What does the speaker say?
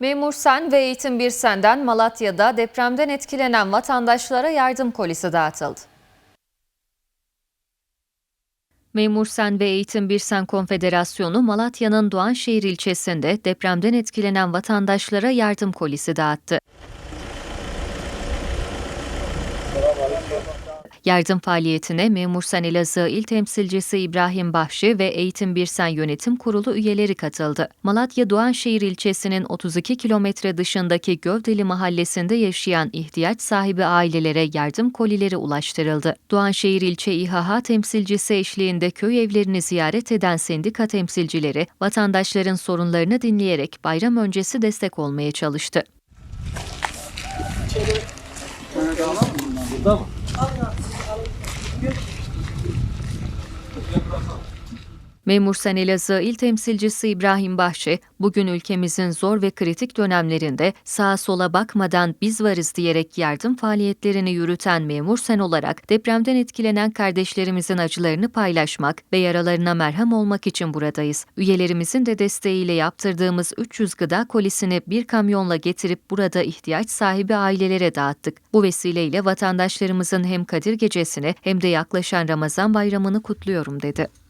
Memur Sen ve Eğitim Bir Sen'den Malatya'da depremden etkilenen vatandaşlara yardım kolisi dağıtıldı. Memur Sen ve Eğitim Bir Sen Konfederasyonu Malatya'nın Doğanşehir ilçesinde depremden etkilenen vatandaşlara yardım kolisi dağıttı. Yardım faaliyetine Memur Sen Elazığ İl Temsilcisi İbrahim Bahşi ve Eğitim Bir Sen Yönetim Kurulu üyeleri katıldı. Malatya Doğanşehir ilçesinin 32 kilometre dışındaki Gövdeli mahallesinde yaşayan ihtiyaç sahibi ailelere yardım kolileri ulaştırıldı. Doğanşehir İlçe İHH temsilcisi eşliğinde köy evlerini ziyaret eden sendika temsilcileri vatandaşların sorunlarını dinleyerek bayram öncesi destek olmaya çalıştı. Obrigado, Memur Sen Elazığ İl Temsilcisi İbrahim Bahçe, bugün ülkemizin zor ve kritik dönemlerinde sağa sola bakmadan biz varız diyerek yardım faaliyetlerini yürüten Memur Sen olarak depremden etkilenen kardeşlerimizin acılarını paylaşmak ve yaralarına merhem olmak için buradayız. Üyelerimizin de desteğiyle yaptırdığımız 300 gıda kolisini bir kamyonla getirip burada ihtiyaç sahibi ailelere dağıttık. Bu vesileyle vatandaşlarımızın hem Kadir Gecesi'ni hem de yaklaşan Ramazan bayramını kutluyorum dedi.